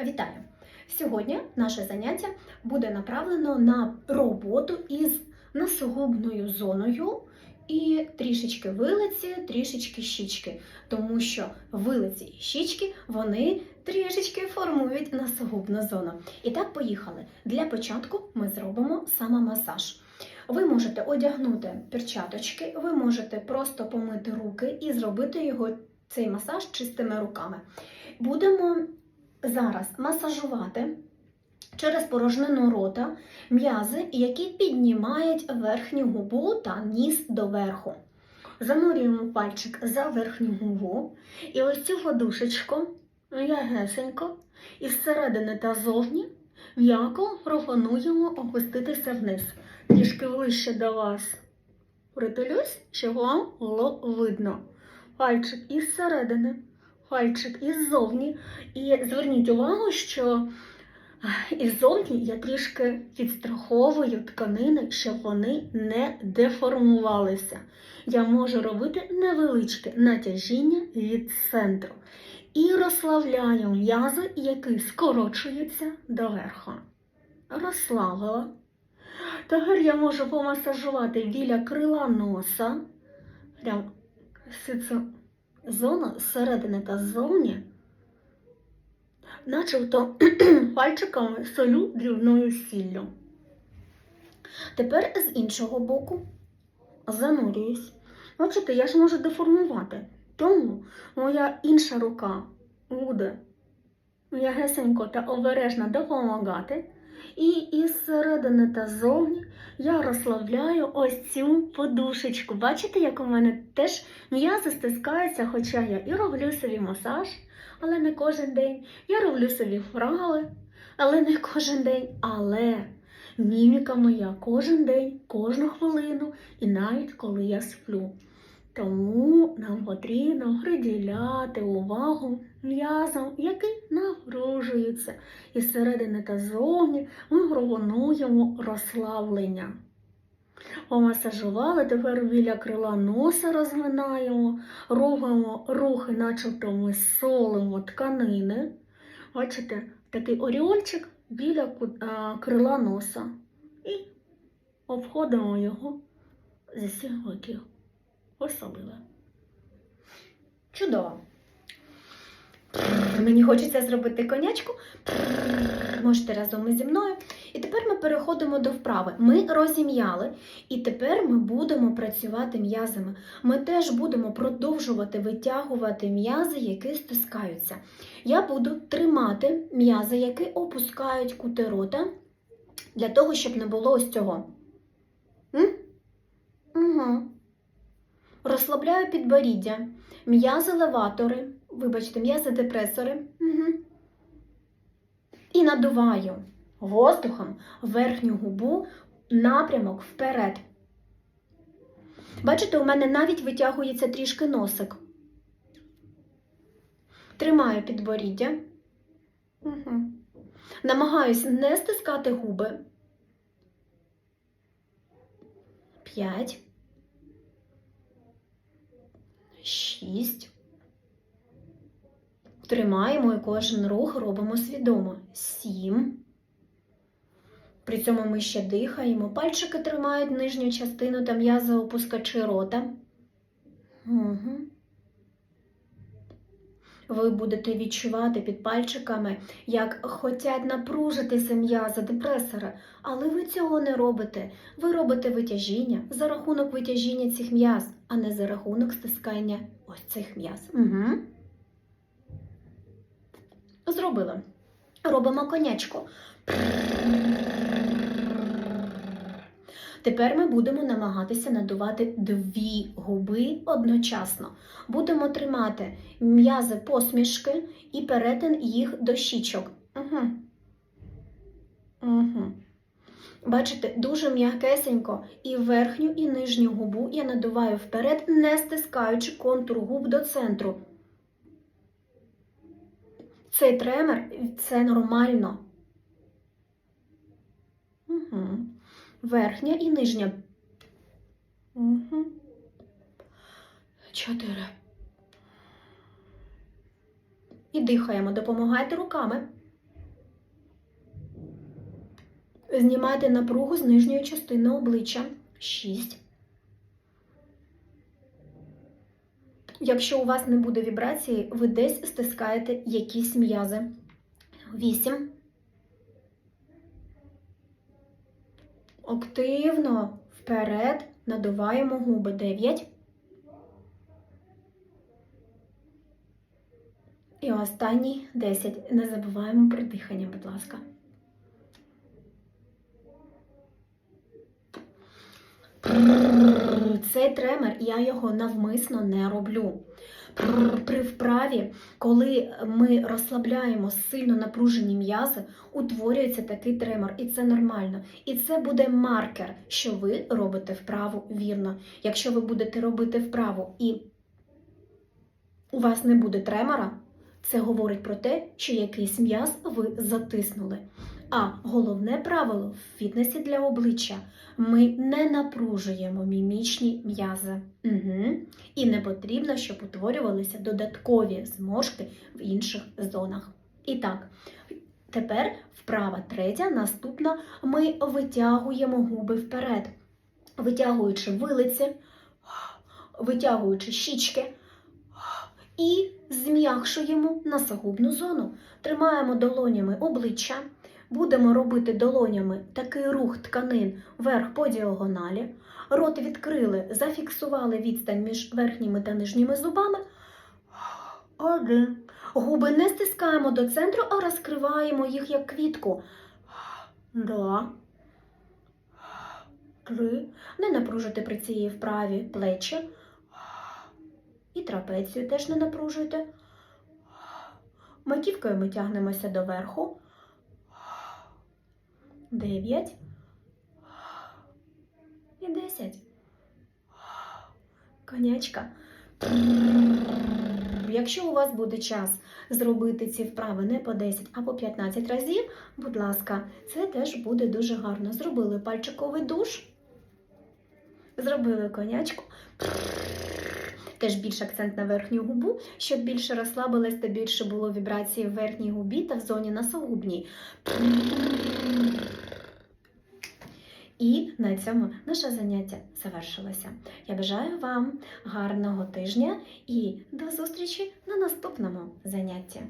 Вітаю! Сьогодні наше заняття буде направлено на роботу із носогубною зоною і трішечки вилиці, трішечки щічки, тому що вилиці і щічки вони трішечки формують носогубну зону. І так, поїхали. Для початку ми зробимо самомасаж. Ви можете одягнути перчаточки, ви можете просто помити руки і зробити його цей масаж чистими руками. Будемо зараз масажувати через порожнину рота м'язи, які піднімають верхню губу та ніс доверху. Занурюємо пальчик за верхню губу і ось цю подушечку м'ягесенько із середини та зовні м'яко пропонуємо опуститися вниз. Трішки вище до вас притулюсь, щоб вам було видно. Пальчик із середини, пальчик іззовні. І зверніть увагу, що іззовні я трішки підстраховую тканини, щоб вони не деформувалися. Я можу робити невеличке натяжіння від центру. І розслабляю м'язи, які скорочуються доверху. Розслабила. Тепер я можу помасажувати біля крила носа. Прям всю цю зону зсередини та ззовні, начебто пальчиками солю дрібною сіллю. Тепер з іншого боку занурююсь. Бачите, я ж можу деформувати. Тому моя інша рука буде м'ягесенько та обережно допомагати. І із середини та ззовні я розслабляю ось цю подушечку. Бачите, як у мене теж м'язи стискаються, хоча я і роблю собі масаж, але не кожен день. Я роблю собі вправи, але не кожен день. Але міміка моя кожен день, кожну хвилину і навіть коли я сплю. Тому нам потрібно приділяти увагу м'язам, які напружуються. І зсередини та ззовні ми пропонуємо розслаблення. Помасажували, тепер біля крила носа розминаємо, робимо рухи, начебто ми солимо тканини. Бачите, такий оріольчик біля крила носа. І обходимо його зі всіх боків. Посолила. Чудово. Мені хочеться зробити конячку. Можете разом зі мною. І тепер ми переходимо до вправи. Ми розім'яли, і тепер ми будемо працювати м'язами. Ми теж будемо продовжувати витягувати м'язи, які стискаються. Я буду тримати м'язи, які опускають кути рота, для того, щоб не було ось цього. М? Угу. Розслабляю підборіддя, м'язи леватори, вибачте, м'язи депресори. Угу. І надуваю воздухом верхню губу напрямок вперед. Бачите, у мене навіть витягується трішки носик. Тримаю підборіддя. Угу. Намагаюсь не стискати губи. П'ять. Шість. Тримаємо і кожен рух робимо свідомо. Сім. При цьому ми ще дихаємо. Пальчики тримають нижню частину та м'язи опускачі рота. Угу. Ви будете відчувати під пальчиками, як хочуть напружитися м'язи депресора, але ви цього не робите. Ви робите витяжіння за рахунок витяжіння цих м'яз, а не за рахунок стискання ось цих м'яз. Угу. Зробили. Робимо конячку. Тепер ми будемо намагатися надувати дві губи одночасно. Будемо тримати м'язи посмішки і перетин їх до щічок. Угу. Угу. Бачите, дуже м'якесенько і верхню, і нижню губу я надуваю вперед, не стискаючи контур губ до центру. Цей тремор це нормально. Угу верхня і нижня. Угу. Чотири. І дихаємо. Допомагайте руками. Знімайте напругу з нижньої частини обличчя. Шість. Якщо у вас не буде вібрації, ви десь стискаєте якісь м'язи. Вісім. Активно вперед надуваємо губи. 9. І останній 10. Не забуваємо про дихання, будь ласка. Цей тремор я його навмисно не роблю. При вправі, коли ми розслабляємо сильно напружені м'язи, утворюється такий тремор, і це нормально. І це буде маркер, що ви робите вправу вірно. Якщо ви будете робити вправу і у вас не буде тремора, це говорить про те, що якийсь м'яз ви затиснули. А головне правило в фітнесі для обличчя ми не напружуємо мімічні м'язи. Угу. І не потрібно, щоб утворювалися додаткові зморшки в інших зонах. І так, тепер вправа третя, наступна ми витягуємо губи вперед, витягуючи вилиці, витягуючи щічки. І зм'якшуємо носогубну зону. Тримаємо долонями обличчя. Будемо робити долонями такий рух тканин вверх по діагоналі. Рот відкрили, зафіксували відстань між верхніми та нижніми зубами. Один. Губи не стискаємо до центру, а розкриваємо їх як квітку. Два. Три. Не напружуйте при цієї вправі плечі. І трапецію теж не напружуйте. Маківкою ми тягнемося доверху. 9 і 10. Конячка. Якщо у вас буде час зробити ці вправи не по 10, а по 15 разів, будь ласка, це теж буде дуже гарно. Зробили пальчиковий душ, зробили конячку. Теж більш акцент на верхню губу, щоб більше розслабилась та більше було вібрації в верхній губі та в зоні носогубній. На цьому наше заняття завершилося. Я бажаю вам гарного тижня і до зустрічі на наступному занятті.